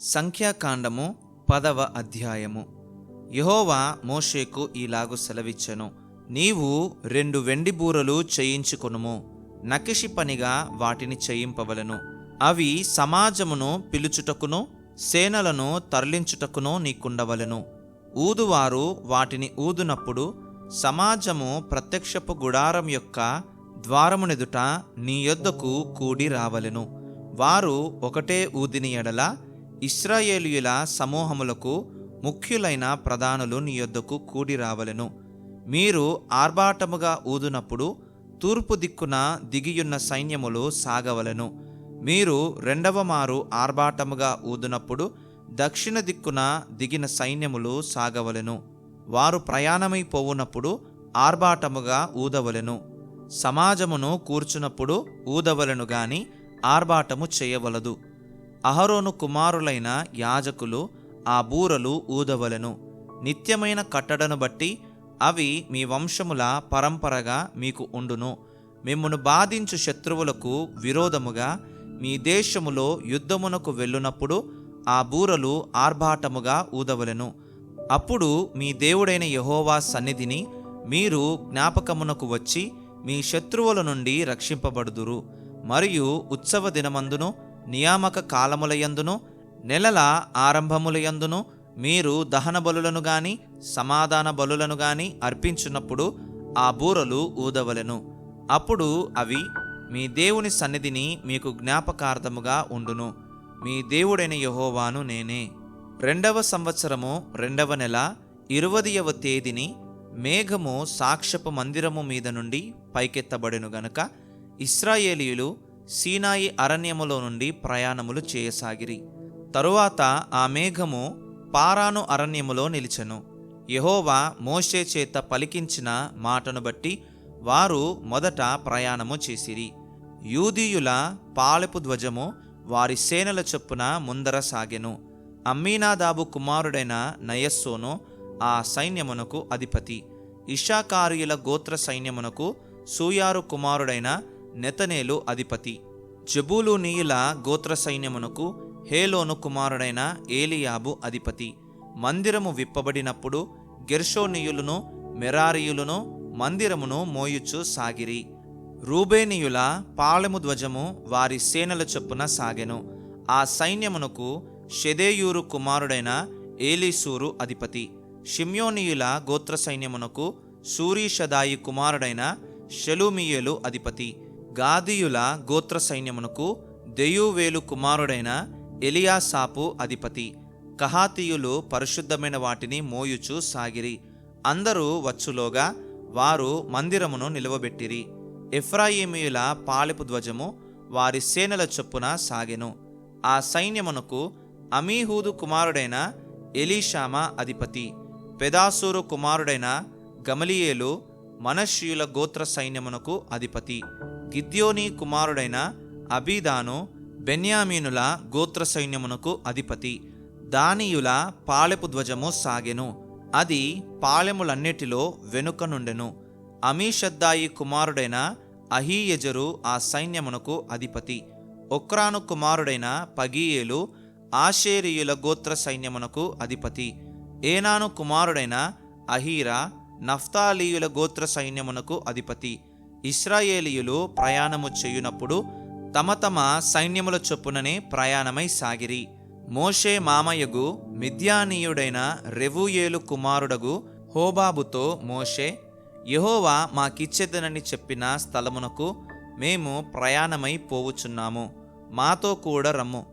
సంఖ్యాకాండము పదవ అధ్యాయము. యహోవా మోషేకు ఈలాగు సెలవిచ్చెను. నీవు రెండు వెండి బూరలు చేయించుకొనుము. నకిషి పనిగా వాటిని చేయింపవలను. అవి సమాజమును పిలుచుటకును సేనలను తరలించుటకును నీకుండవలెను. ఊదువారు వాటిని ఊదునప్పుడు సమాజము ప్రత్యక్షపు గుడారం యొక్క ద్వారమునెదుట నీ యొద్దకు కూడి రావలెను. వారు ఒకటే ఊదిని ఎడల ఇస్రాయేలీయుల సమూహములకు ముఖ్యులైన ప్రధానులు నీ యొద్దకు కూడి రావలెను. మీరు ఆర్భాటముగా ఊదునప్పుడు తూర్పు దిక్కున దిగియున్న సైన్యములు సాగవలెను. మీరు రెండవ మారు ఆర్భాటముగా ఊదునప్పుడు దక్షిణ దిక్కున దిగిన సైన్యములు సాగవలెను. వారు ప్రయాణమైపోవునప్పుడు ఆర్భాటముగా ఊదవలెను. సమాజమును కూర్చున్నప్పుడు ఊదవలెను గాని ఆర్భాటము చేయవలదు. అహరోను కుమారులైన యాజకులు ఆ బూరలు ఊదవలెను. నిత్యమైన కట్టడను బట్టి అవి మీ వంశముల పరంపరగా మీకు ఉండును. మిమ్మును బాధించు శత్రువులకు విరోధముగా మీ దేశములో యుద్ధమునకు వెళ్ళునప్పుడు ఆ బూరలు ఆర్భాటముగా ఊదవలెను. అప్పుడు మీ దేవుడైన యహోవా సన్నిధిని మీరు జ్ఞాపకమునకు వచ్చి మీ శత్రువుల నుండి రక్షింపబడుదురు. మరియు ఉత్సవ దినమందును నియామక కాలములయందును నెలల ఆరంభములయందును మీరు దహన బలులను గాని సమాధాన బలులను గాని అర్పించున్నప్పుడు ఆ బూరలు ఊదవలెను. అప్పుడు అవి మీ దేవుని సన్నిధిని మీకు జ్ఞాపకార్థముగా ఉండును. మీ దేవుడైన యహోవాను నేనే. రెండవ సంవత్సరము రెండవ నెల ఇరువదియవ తేదీని మేఘము సాక్ష్యపు మందిరము మీద నుండి పైకెత్తబడెను గనుక ఇస్రాయేలీయులు సీనాయి అరణ్యములో నుండి ప్రయాణములు చేయసాగిరి. తరువాత ఆ మేఘము పారాను అరణ్యములో నిలిచెను. యహోవా మోషే చేత పలికించిన మాటను బట్టి వారు మొదట ప్రయాణము చేసిరి. యూదీయుల పాలపు ధ్వజము వారి సేనల చొప్పున ముందర సాగెను. అమ్మీనాదాబు కుమారుడైన నయస్సోను ఆ సైన్యమునకు అధిపతి. ఇషాకార్యుల గోత్ర సైన్యమునకు సూయారు కుమారుడైన నెతనేలు అధిపతి. జబూలునీయుల గోత్ర సైన్యమునకు హేలోను కుమారుడైన ఏలియాబు అధిపతి. మందిరము విప్పబడినప్పుడు గెర్షోనీయులను మెరారీయులను మందిరమును మోయుచు సాగిరి. రూబేనీయుల పాళెము ధ్వజము వారి సేనల చొప్పున సాగెను. ఆ సైన్యమునకు షెదేయూరు కుమారుడైన ఏలీసూరు అధిపతి. షిమ్యోనీయుల గోత్ర సైన్యమునకు సూరీషదాయి కుమారుడైన షెలుమియేలు అధిపతి. గాదీయుల గోత్ర సైన్యమునకు దెయువేలు కుమారుడైన ఎలియాసాపు అధిపతి. కహాతీయులు పరిశుద్ధమైన వాటిని మోయుచు సాగిరి. అందరూ వచ్చులోగా వారు మందిరమును నిలువబెట్టిరి. ఎఫ్రాయిమీయుల పాలెపు ధ్వజము వారి సేనల చొప్పున సాగెను. ఆ సైన్యమునకు అమీహూదు కుమారుడైన ఎలీషామా అధిపతి. పెదాసూరు కుమారుడైన గమలియేలు మనష్యుల గోత్ర సైన్యమునకు అధిపతి. గిద్యోని కుమారుడైన అబీదాను బెన్యామీనుల గోత్ర సైన్యమునకు అధిపతి. దానియుల పాలెపు ధ్వజము సాగెను. అది పాలెములన్నిటిలో వెనుక నుండెను. అమీషద్దాయి కుమారుడైన అహీయజరు ఆ సైన్యమునకు అధిపతి. ఒక్రాను కుమారుడైన పగీయేలు ఆషేరియుల గోత్ర సైన్యమునకు అధిపతి. ఏనాను కుమారుడైన అహీరా నఫ్తాలీయుల గోత్ర సైన్యమునకు అధిపతి. ఇస్రాయేలీయులు ప్రయాణము చేయునప్పుడు తమ తమ సైన్యముల చొప్పుననే ప్రయాణమై సాగిరి. మోషే మామయ్యగు మిద్యానీయుడైన రెవూయేలు కుమారుడగు హోబాబుతో మోషే యహోవా మాకిచ్చేదనని చెప్పిన స్థలమునకు మేము ప్రయాణమై పోవుచున్నాము. మాతో కూడా రమ్ము.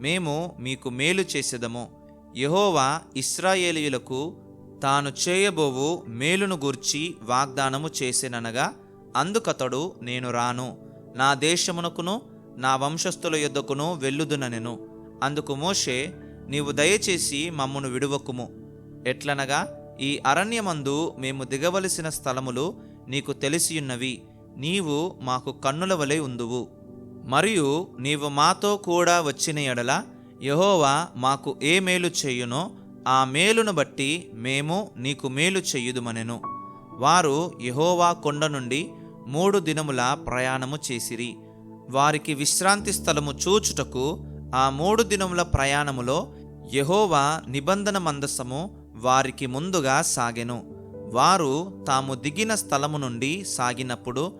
మేము మీకు మేలు చేసేదము. యహోవా ఇస్రాయేలీయులకు తాను చేయబోవు మేలును గూర్చి వాగ్దానము చేసేననగా అందుకతడు నేను రాను. నా దేశమునకును నా వంశస్థుల యొద్దకును వెళ్ళుదుననెను అందుకు మోషే నీవు దయచేసి మమ్మను విడువకుము. ఎట్లనగా ఈ అరణ్యమందు మేము దిగవలసిన స్థలములు నీకు తెలిసియున్నవి. నీవు మాకు కన్నుల వలె ఉందువు. మరియు నీవు మాతో కూడా వచ్చిన ఎడల యహోవా మాకు ఏ మేలు చేయునో ఆ మేలును బట్టి మేము నీకు మేలు చెయ్యుదుమనెను వారు యహోవా కొండ నుండి మూడు దినముల ప్రయాణము చేసిరి. వారికి విశ్రాంతి స్థలము చూచుటకు ఆ మూడు దినముల ప్రయాణములో యహోవా నిబంధన మందసము వారికి ముందుగా సాగెను. వారు తాము దిగిన స్థలము నుండి సాగినప్పుడు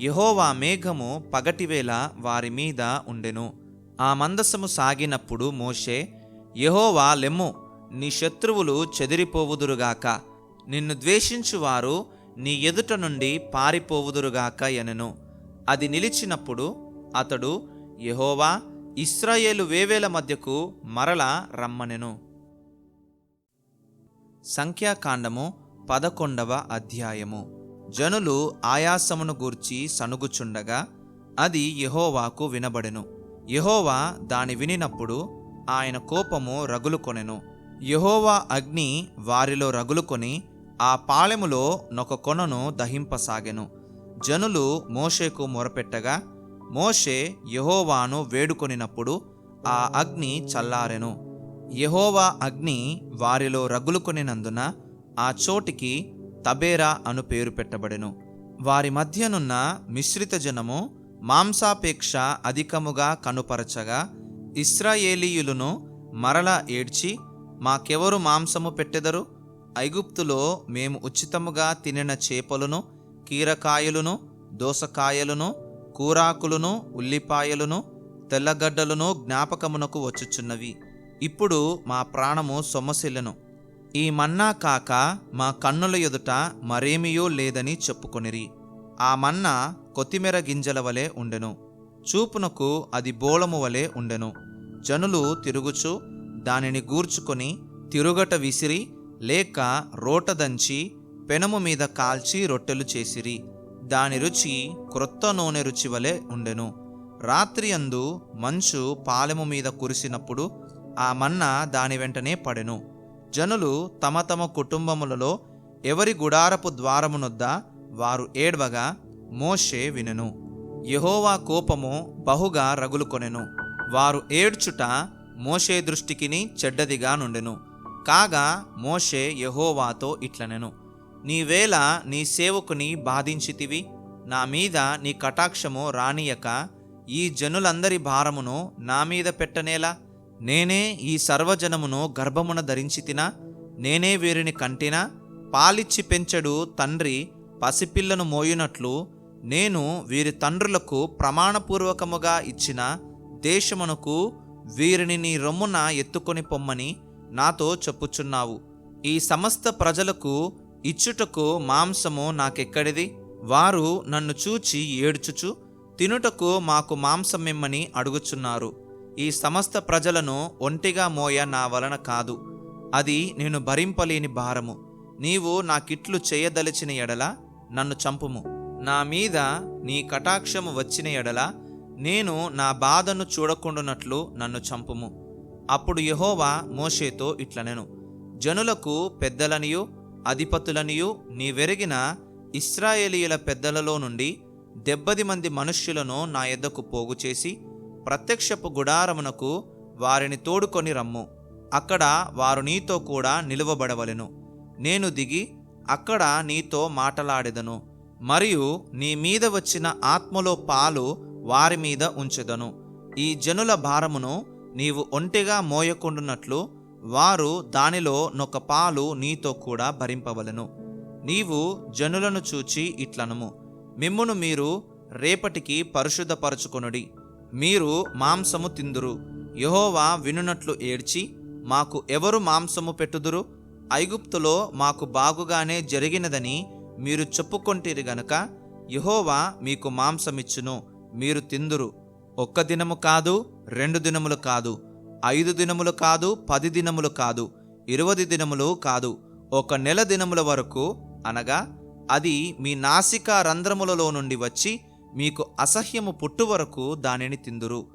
యహోవా మేఘము పగటివేళ వారి మీద ఉండెను. ఆ మందసము సాగినప్పుడు మోషే యహోవా లెమ్ము నీ శత్రువులు చెదిరిపోవుదురుగాక. నిన్ను ద్వేషించువారు నీ ఎదుట నుండి పారిపోవుదురుగాక ఎనెను. అది నిలిచినప్పుడు అతడు యహోవా ఇస్రాయేలు వేవేల మధ్యకు మరల రమ్మనెను. సంఖ్యాకాండము పదకొండవ అధ్యాయము. జనులు ఆయాసమును గూర్చి సనుగుచుండగా అది యహోవాకు వినబడెను. యహోవా దాని వినినప్పుడు ఆయన కోపము రగులుకొనెను. యహోవా అగ్ని వారిలో రగులుకొని ఆ పాళెములో నొక కొనను దహింపసాగెను. జనులు మోషేకు మొరపెట్టగా మోషే యహోవాను వేడుకొనినప్పుడు ఆ అగ్ని చల్లారెను. యహోవా అగ్ని వారిలో రగులుకొనినందున ఆ చోటికి తబేరా అను పేరు పెట్టబడెను. వారి మధ్యనున్న మిశ్రిత జనము మాంసాపేక్ష అధికముగా కనుపరచగా ఇస్రాయేలీయులను మరల ఏడ్చి మాకెవరు మాంసము పెట్టెదరు? ఐగుప్తులో మేము ఉచితముగా తినిన చేపలను కీరకాయలును దోసకాయలును కూరాకులను ఉల్లిపాయలును తెల్లగడ్డలను జ్ఞాపకమునకు వచ్చుచున్నవి. ఇప్పుడు మా ప్రాణము సొమ్మసిల్లెను. ఈ మన్నా కాక మా కన్నుల ఎదుట మరేమియో లేదని చెప్పుకొనిరి. ఆ మన్నా కొత్తిమీర గింజల వలె ఉండెను. చూపునకు అది బోళము వలె ఉండెను. జనులు తిరుగుచు దానిని గూర్చుకొని తిరుగట విసిరి లేక రోట దంచి పెనము మీద కాల్చి రొట్టెలు చేసిరి. దాని రుచి క్రొత్త నూనె రుచి వలె ఉండెను. రాత్రి అందు మంచు పాలెము మీద కురిసినప్పుడు ఆ మన్న దాని వెంటనే పడెను. జనులు తమ తమ కుటుంబములలో ఎవరి గుడారపు ద్వారమునొద్ద వారు ఏడ్వగా మోషే వినెను. యహోవా కోపము బహుగా రగులుకొనెను. వారు ఏడ్చుట మోషే దృష్టికిని చెడ్డదిగా నుండెను. కాగా మోషే యెహోవాతో ఇట్లనెను నీవేళ నీ సేవకుని బాధించితివి నా మీద నీ కటాక్షము రానియక ఈ జనులందరి భారమును నా మీద పెట్టనేలా? నేనే ఈ సర్వజనమును గర్భమున ధరించితినా? నేనే వీరిని కంటినా? పాలిచ్చి పెంచడు తండ్రి పసిపిల్లను మోయునట్లు నేను వీరి తండ్రులకు ప్రమాణపూర్వకముగా ఇచ్చిన దేశమునకు వీరిని నీ రొమ్మున ఎత్తుకొని పొమ్మని నాతో చెప్పుచున్నావు. ఈ సమస్త ప్రజలకు ఇచ్చుటకు మాంసము నాకెక్కడిది? వారు నన్ను చూచి ఏడ్చుచు తినుటకు మాకు మాంసమిమ్మని అడుగుచున్నారు. ఈ సమస్త ప్రజలను ఒంటిగా మోయ నా వలన కాదు. అది నేను భరింపలేని భారము. నీవు నాకిట్లు చేయదలిచిన ఎడల నన్ను చంపుము. నా మీద నీ కటాక్షము వచ్చిన ఎడల నేను నా బాధను చూడకుండునట్లు నన్ను చంపుము. అప్పుడు యహోవా మోషేతో ఇట్లనెను జనులకు పెద్దలనియు అధిపతులనియు నీవెరిగిన ఇస్రాయేలీయుల పెద్దలలో నుండి దెబ్బది మంది మనుష్యులను నా ఎద్దకు పోగు చేసి ప్రత్యక్షపు గుడారమునకు వారిని తోడుకొని రమ్ము. అక్కడ వారు నీతో కూడా నిలువబడవలెను. నేను దిగి అక్కడ నీతో మాటలాడెదను. మరియు నీ మీద వచ్చిన ఆత్మలో పాలు వారి మీద ఉంచెదను. ఈ జనుల భారమును నీవు ఒంటిగా మోయకుండునట్లు వారు దానిలో నొక పాలు నీతో కూడా భరింపవలెను. నీవు జనులను చూచి ఇట్లనము. మిమ్మును మీరు రేపటికి పరిశుద్ధపరచుకొనుడి. మీరు మాంసము తిందురు. యహోవా వినునట్లు ఏడ్చి మాకు ఎవరు మాంసము పెట్టుదురు? ఐగుప్తులో మాకు బాగుగానే జరిగినదని మీరు చెప్పుకొంటిరి గనుక యహోవా మీకు మాంసమిచ్చును మీరు తిందురు. ఒక్క దినము కాదు రెండు దినములు కాదు ఐదు దినములు కాదు పది దినములు కాదు ఇరవది దినములు కాదు ఒక నెల దినముల వరకు అనగా అది మీ నాసికా రంధ్రములలో నుండి వచ్చి మీకు అసహ్యము పుట్టు వరకు దానిని తిందురు.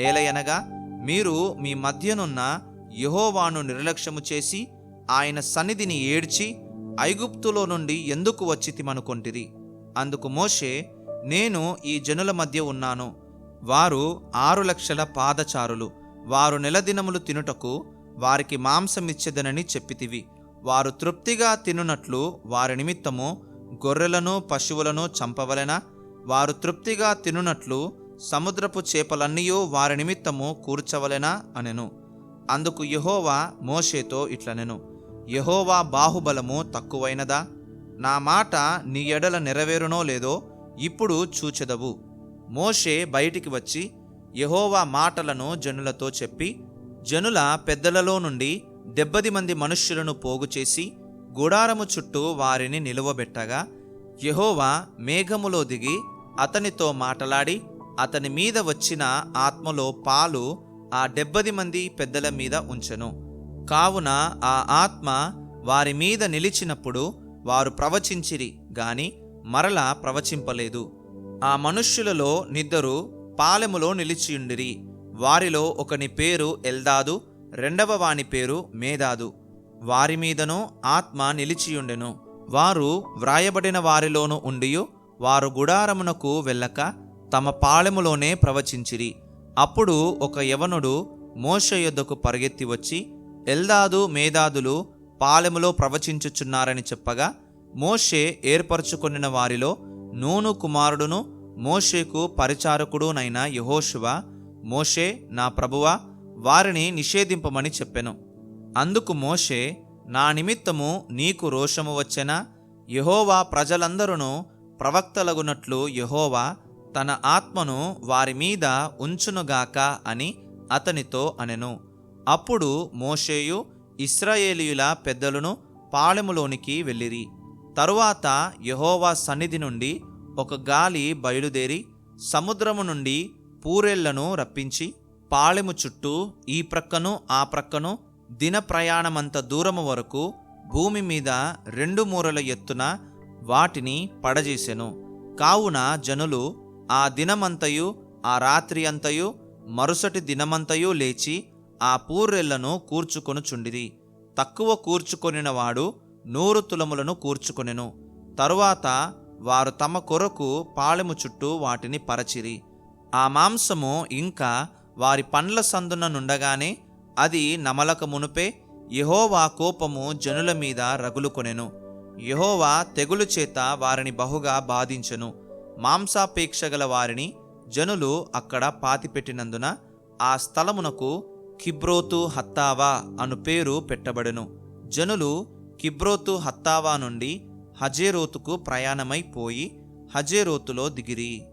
ఏలయనగా మీరు మీ మధ్యనున్న యహోవాను నిర్లక్ష్యము చేసి ఆయన సన్నిధిని ఏడ్చి ఐగుప్తులో నుండి ఎందుకు వచ్చితిమనుకొంటిరి అందుకు మోషే నేను ఈ జనుల మధ్య ఉన్నాను వారు ఆరు లక్షల పాదచారులు. వారు నెలదినములు తినుటకు వారికి మాంసమిచ్చెదనని చెప్పితివి. వారు తృప్తిగా తినునట్లు వారి నిమిత్తము గొర్రెలను పశువులను చంపవలెనా? వారు తృప్తిగా తినునట్లు సముద్రపు చేపలన్నీయూ వారి నిమిత్తము కూర్చవలెనా అనెను. అందుకు యహోవా మోషేతో ఇట్లనెను. యహోవా బాహుబలము తక్కువైనదా? నా మాట నీ ఎడల నెరవేరునో లేదో ఇప్పుడు చూచెదవు. మోషే బయటికి వచ్చి యహోవా మాటలను జనులతో చెప్పి జనుల పెద్దలలో నుండి డెబ్బది మంది మనుష్యులను పోగు చేసి గుడారము చుట్టూ వారిని నిలువబెట్టగా యహోవా మేఘములో దిగి అతనితో మాటలాడి అతని మీద వచ్చిన ఆత్మలో పాలు ఆ డెబ్బది మంది పెద్దల మీద ఉంచెను. కావున ఆ ఆత్మ వారి మీద నిలిచినప్పుడు వారు ప్రవచించిరి గాని మరలా ప్రవచింపలేదు. ఆ మనుష్యులలో నిద్దరు పాలెములో నిలిచియుండిరి. వారిలో ఒకని పేరు ఎల్దాదు రెండవ వాని పేరు మేదాదు. వారి మీదను ఆత్మ నిలిచియుండెను. వారు వ్రాయబడిన వారిలోను ఉండియు వారు గుడారమునకు వెళ్ళక తమ పాళెములోనే ప్రవచించిరి. అప్పుడు ఒక యవనుడు మోష యొద్దకు పరిగెత్తి వచ్చి ఎల్దాదు మేధాదులు పాలెములో ప్రవచించుచున్నారని చెప్పగా మోషే ఏర్పరచుకొనిన వారిలో నూను కుమారుడును మోషేకు పరిచారకుడునైన యహోషువ మోషే నా ప్రభువా వారిని నిషేధింపమని చెప్పెను. అందుకు మోషే నా నిమిత్తము నీకు రోషము వచ్చెనా? యహోవా ప్రజలందరూ ప్రవక్తలగునట్లు యహోవా తన ఆత్మను వారి మీద ఉంచునుగాక అని అతనితో అనెను. అప్పుడు మోషేయు ఇస్రాయేలీయుల పెద్దలను పాళెములోనికి వెళ్ళిరి. తరువాత యహోవా సన్నిధి నుండి ఒక గాలి బయలుదేరి సముద్రము నుండి పూరెళ్ళను రప్పించి పాళెము చుట్టూ ఈ ప్రక్కను ఆ ప్రక్కను దిన ప్రయాణమంత దూరము వరకు భూమి మీద రెండు మూరల ఎత్తున వాటిని పడజేసెను. కావున జనులు ఆ దినమంతయు ఆ రాత్రి అంతయు మరుసటి దినమంతయు లేచి ఆ పూర్రెళ్ళను కూర్చుకొనుచుండిరి. తక్కువ కూర్చుకొనినవాడు వాడు నూరు తులములను కూర్చుకొనెను. తరువాత వారు తమ కొరకు పాళెము చుట్టూ వాటిని పరచిరి. ఆ మాంసము ఇంకా వారి పండ్ల సందున నుండగానే అది నమలక మునుపే యహోవా కోపము జనుల మీద రగులుకొనెను. యహోవా తెగులు చేత వారిని బహుగా బాధించెను. మాంసాపేక్ష గల వారిని జనులు అక్కడ పాతిపెట్టినందున ఆ స్థలమునకు కిబ్రోతు హత్తావా అను పేరు పెట్టబడెను. జనులు కిబ్రోతు హత్తావా నుండి హజేరోతుకు ప్రయాణమైపోయి హజేరోతులో దిగిరి.